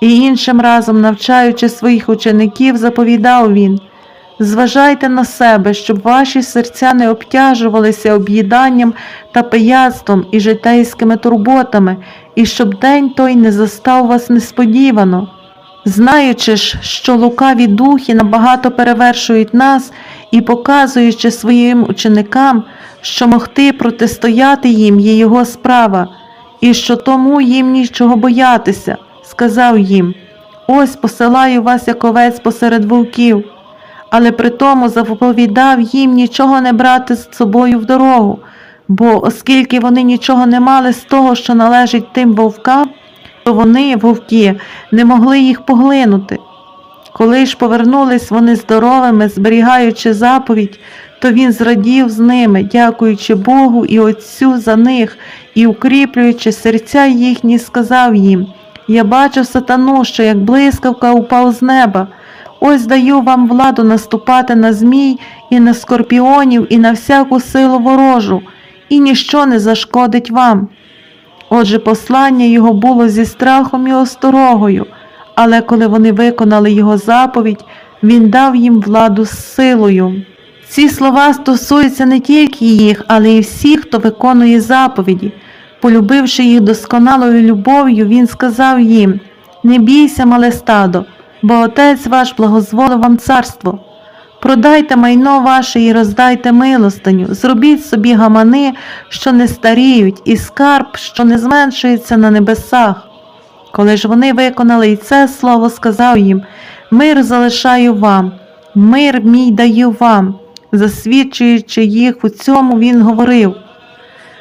І іншим разом, навчаючи своїх учеників, заповідав він Зважайте на себе, щоб ваші серця не обтяжувалися об'їданням та пияцтвом і житейськими турботами, і щоб день той не застав вас несподівано. Знаючи ж, що лукаві духи набагато перевершують нас і показуючи своїм ученикам, що могти протистояти їм є його справа, і що тому їм нічого боятися, сказав їм: Ось посилаю вас як овець посеред вовків, але при тому заповідав їм нічого не брати з собою в дорогу, бо оскільки вони нічого не мали з того, що належить тим вовкам, то вони, вовки, не могли їх поглинути. Коли ж повернулись вони здоровими, зберігаючи заповідь, то він зрадів з ними, дякуючи Богу і Отцю за них, і укріплюючи серця їхні, сказав їм: Я бачив сатану, що як блискавка упав з неба. Ось даю вам владу наступати на змій і на скорпіонів, і на всяку силу ворожу, і ніщо не зашкодить вам. Отже, послання його було зі страхом і осторогою, але коли вони виконали його заповідь, він дав їм владу з силою. Ці слова стосуються не тільки їх, але й всіх, хто виконує заповіді. Полюбивши їх досконалою любов'ю, він сказав їм: Не бійся, мале стадо, бо Отець ваш благозволив вам царство. Продайте майно ваше і роздайте милостиню, зробіть собі гамани, що не старіють, і скарб, що не зменшується на небесах. Коли ж вони виконали і це слово, сказав їм: Мир залишаю вам, мир мій даю вам, засвідчуючи їх у цьому, він говорив: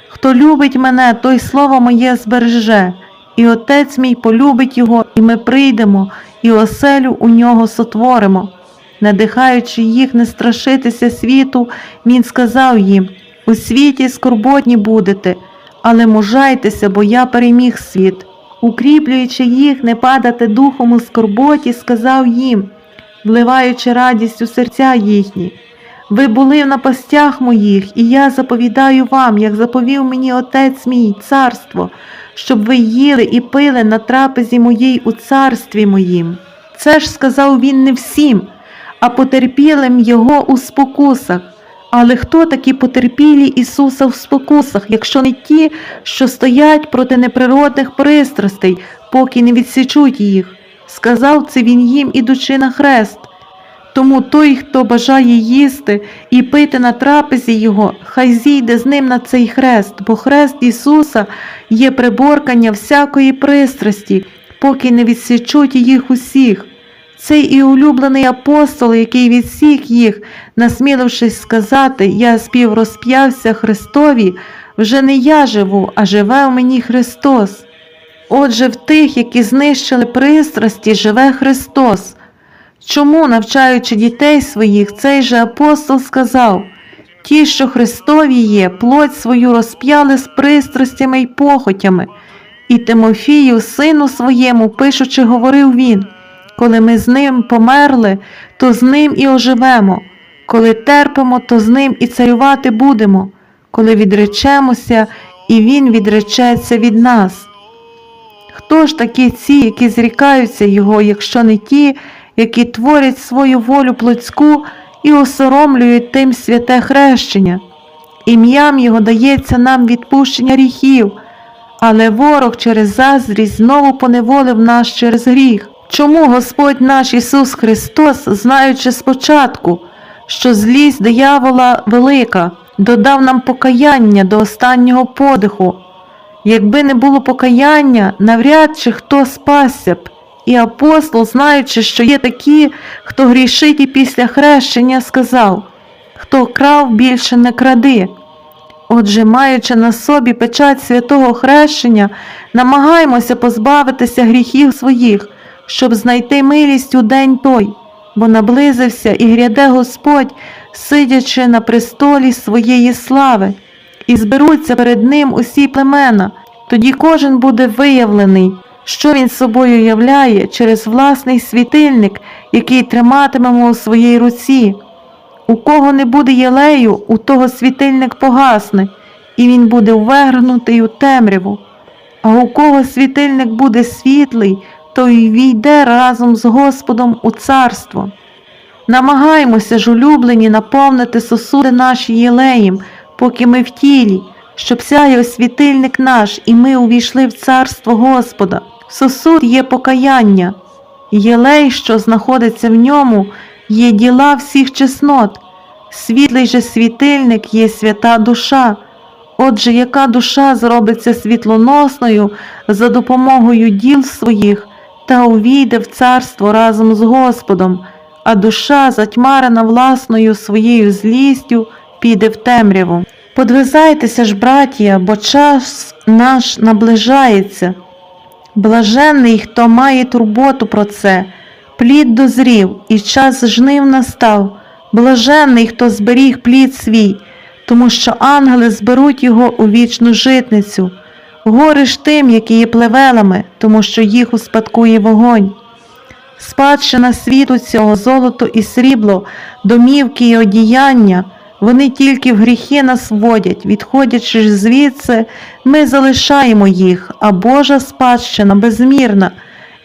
Хто любить мене, той слово моє збереже, і отець мій полюбить його, і ми прийдемо, і оселю у нього сотворимо. Надихаючи їх не страшитися світу, він сказав їм: У світі скорботні будете, але мужайтеся, бо я переміг світ. Укріплюючи їх, не падати духом у скорботі, сказав їм, вливаючи радість у серця їхні. Ви були на постях моїх, і я заповідаю вам, як заповів мені Отець мій, царство, щоб ви їли і пили на трапезі моїй у царстві моїм. Це ж сказав він не всім, а потерпілим його у спокусах. Але хто такі потерпілі Ісуса в спокусах, якщо не ті, що стоять проти неприродних пристрастей, поки не відсічуть їх? Сказав це він їм, ідучи на хрест. Тому той, хто бажає їсти і пити на трапезі Його, хай зійде з ним на цей хрест, бо хрест Ісуса є приборкання всякої пристрасті, поки не відсічуть їх усіх. Цей і улюблений апостол, який відсік їх, насмілившись сказати, я співрозп'явся Христові, вже не я живу, а живе в мені Христос. Отже, в тих, які знищили пристрасті, живе Христос. Чому, навчаючи дітей своїх, цей же апостол сказав ті, що Христові є, плоть свою розп'яли з пристрастями й похотями, і Тимофію, сину своєму, пишучи, говорив він коли ми з ним померли, то з ним і оживемо, коли терпимо, то з ним і царювати будемо, коли відречемося, і Він відречеться від нас. Хто ж такі ці, які зрікаються Його, якщо не ті, які творять свою волю плотську і осоромлюють тим святе хрещення? Ім'ям Його дається нам відпущення гріхів, але ворог через заздрість знову поневолив нас через гріх. Чому Господь наш Ісус Христос, знаючи спочатку, що злість диявола велика, додав нам покаяння до останнього подиху? Якби не було покаяння, навряд чи хто спасся б. І апостол, знаючи, що є такі, хто грішить і після хрещення, сказав хто крав, більше не кради. Отже, маючи на собі печать святого хрещення, намагаймося позбавитися гріхів своїх щоб знайти милість у день той, бо наблизився і гряде Господь, сидячи на престолі своєї слави, і зберуться перед ним усі племена, тоді кожен буде виявлений, що він собою являє через власний світильник, який триматимемо у своїй руці. У кого не буде єлею, у того світильник погасне, і він буде ввергнутий у темряву. А у кого світильник буде світлий, той війде разом з Господом у царство. Намагаймося ж, улюблені, наповнити сосуди наші єлеєм, поки ми в тілі, щоб сяяв світильник наш, і ми увійшли в царство Господа. Сосуд є покаяння, єлей, що знаходиться в ньому, є діла всіх чеснот. Світлий же світильник є свята душа. Отже, яка душа зробиться світлоносною за допомогою діл своїх та увійде в царство разом з Господом, а душа, затьмарена власною своєю злістю, піде в темряву. Подвизайтеся ж, братія, бо час наш наближається. Блаженний, хто має турботу про це, плід дозрів, і час жнив настав. Блаженний, хто зберіг плід свій, тому що ангели зберуть його у вічну житницю. Горе ж тим, які є плевелами, тому що їх успадкує вогонь. Спадщина світу цього золото і срібло, домівки і одіяння, вони тільки в гріхи нас водять, відходячи звідси, ми залишаємо їх, а Божа спадщина безмірна,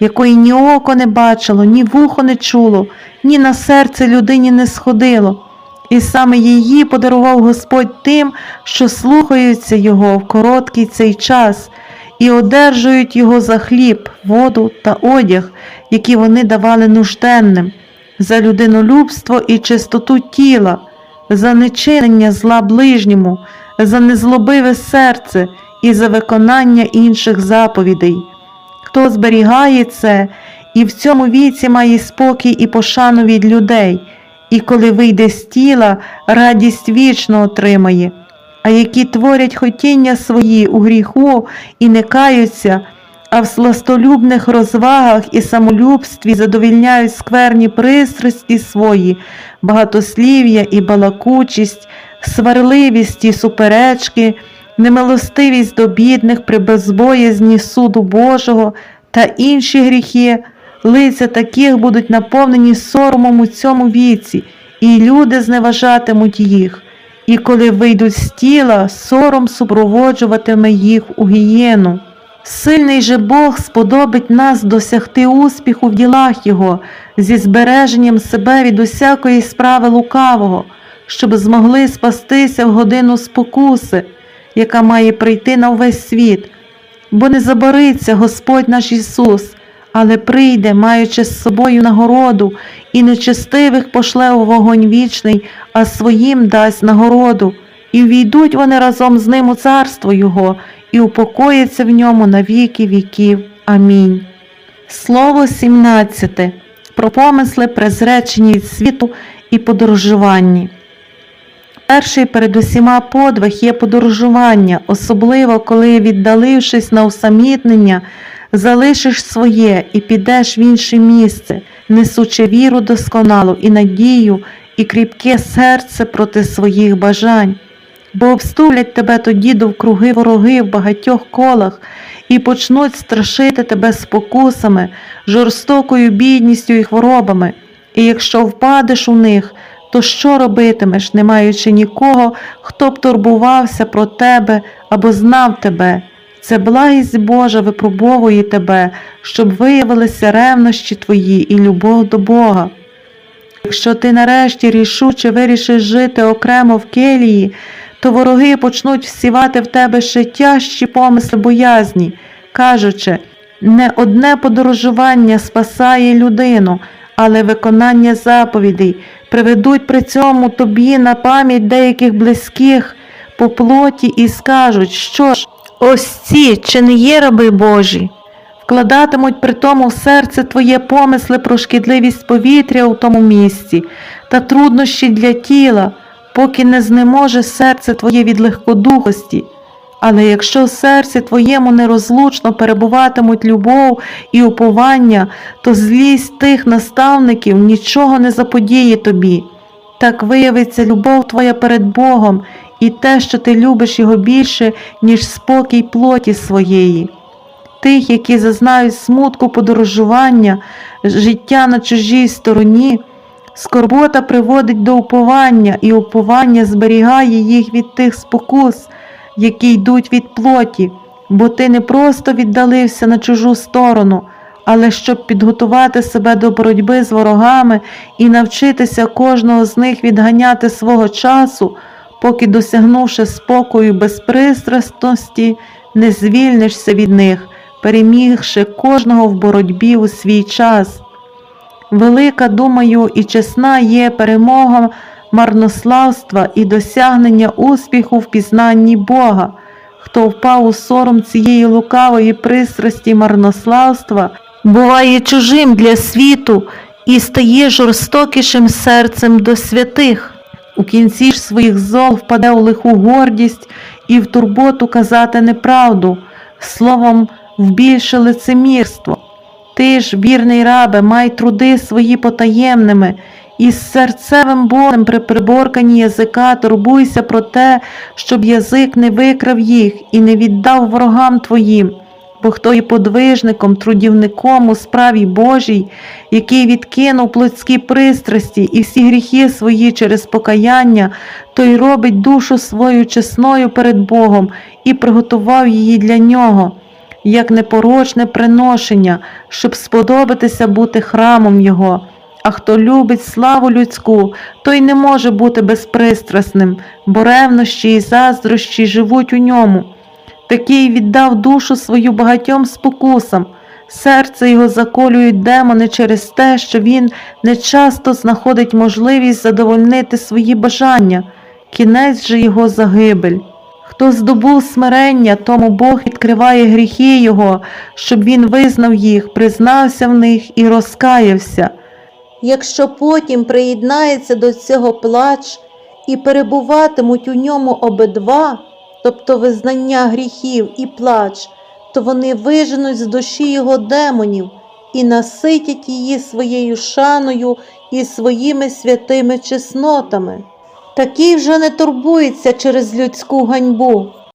якої ні око не бачило, ні вухо не чуло, ні на серце людині не сходило. І саме її подарував Господь тим, що слухаються Його в короткий цей час і одержують Його за хліб, воду та одяг, які вони давали нужденним, за людинолюбство і чистоту тіла, за нечинення зла ближньому, за незлобиве серце і за виконання інших заповідей. Хто зберігає це і в цьому віці має спокій і пошану від людей, і коли вийде з тіла, радість вічно отримає. А які творять хотіння свої у гріху і не каються, а в сластолюбних розвагах і самолюбстві задовільняють скверні пристрасті свої, багатослів'я і балакучість, сварливість і суперечки, немилостивість до бідних при безбоязні суду Божого та інші гріхи, лиця таких будуть наповнені соромом у цьому віці, і люди зневажатимуть їх. І коли вийдуть з тіла, сором супроводжуватиме їх у гієну. Сильний же Бог сподобить нас досягти успіху в ділах Його зі збереженням себе від усякої справи лукавого, щоб змогли спастися в годину спокуси, яка має прийти на увесь світ. Бо не забориться Господь наш Ісус, але прийде, маючи з собою нагороду, і нечестивих пошле у вогонь вічний, а своїм дасть нагороду, і війдуть вони разом з ним у царство Його, і упокояться в ньому на віки віків. Амінь. Слово 17. Про помисли, презречені від світу і подорожуванні. Перший перед усіма подвиг є подорожування, особливо коли, віддалившись на усамітнення, залишиш своє і підеш в інше місце, несучи віру досконалу і надію, і кріпке серце проти своїх бажань. Бо обстулять тебе тоді довкруги вороги в багатьох колах і почнуть страшити тебе спокусами, жорстокою бідністю і хворобами. І якщо впадеш у них, то що робитимеш, не маючи нікого, хто б турбувався про тебе або знав тебе? Це благість Божа випробовує тебе, щоб виявилися ревнощі твої і любов до Бога. Якщо ти нарешті рішуче вирішиш жити окремо в келії, то вороги почнуть всівати в тебе ще тяжчі помисли боязні, кажучи, не одне подорожування спасає людину, але виконання заповідей приведуть при цьому тобі на пам'ять деяких близьких по плоті і скажуть, що ж, ось ці чи не є раби Божі. Вкладатимуть при тому в серце твоє помисли про шкідливість повітря у тому місці та труднощі для тіла, поки не знеможе серце твоє від легкодухості. Але якщо в серці твоєму нерозлучно перебуватимуть любов і уповання, то злість тих наставників нічого не заподіє тобі. Так виявиться любов твоя перед Богом і те, що ти любиш Його більше, ніж спокій плоті своєї. Тих, які зазнають смутку подорожування, життя на чужій стороні, скорбота приводить до уповання, і уповання зберігає їх від тих спокус, які йдуть від плоті, бо ти не просто віддалився на чужу сторону, але щоб підготувати себе до боротьби з ворогами і навчитися кожного з них відганяти свого часу, поки досягнувши спокою і безпристрасності, не звільнишся від них, перемігши кожного в боротьбі у свій час. Велика, думаю, і чесна є перемога марнославства і досягнення успіху в пізнанні Бога. Хто впав у сором цієї лукавої пристрасті марнославства, буває чужим для світу і стає жорстокішим серцем до святих. У кінці ж своїх зол впаде у лиху гордість і в турботу казати неправду, словом, в більше лицемірство. Ти ж, вірний рабе, май труди свої потаємними, і з серцевим болем при приборканні язика турбуйся про те, щоб язик не викрав їх і не віддав ворогам твоїм. Бо хто є подвижником, трудівником у справі Божій, який відкинув плотські пристрасті і всі гріхи свої через покаяння, той робить душу свою чесною перед Богом і приготував її для нього як непорочне приношення, щоб сподобатися бути храмом Його. А хто любить славу людську, той не може бути безпристрасним, бо ревнощі і заздрощі живуть у ньому. Такий віддав душу свою багатьом спокусам. Серце його заколюють демони через те, що він нечасто знаходить можливість задовольнити свої бажання, кінець же його загибель. Хто здобув смирення, тому Бог відкриває гріхи Його, щоб він визнав їх, признався в них і розкаявся. Якщо потім приєднається до цього плач і перебуватимуть у ньому обидва, тобто визнання гріхів і плач, то вони виженуть з душі його демонів і наситять її своєю шаною і своїми святими чеснотами. Такий вже не турбується через людську ганьбу,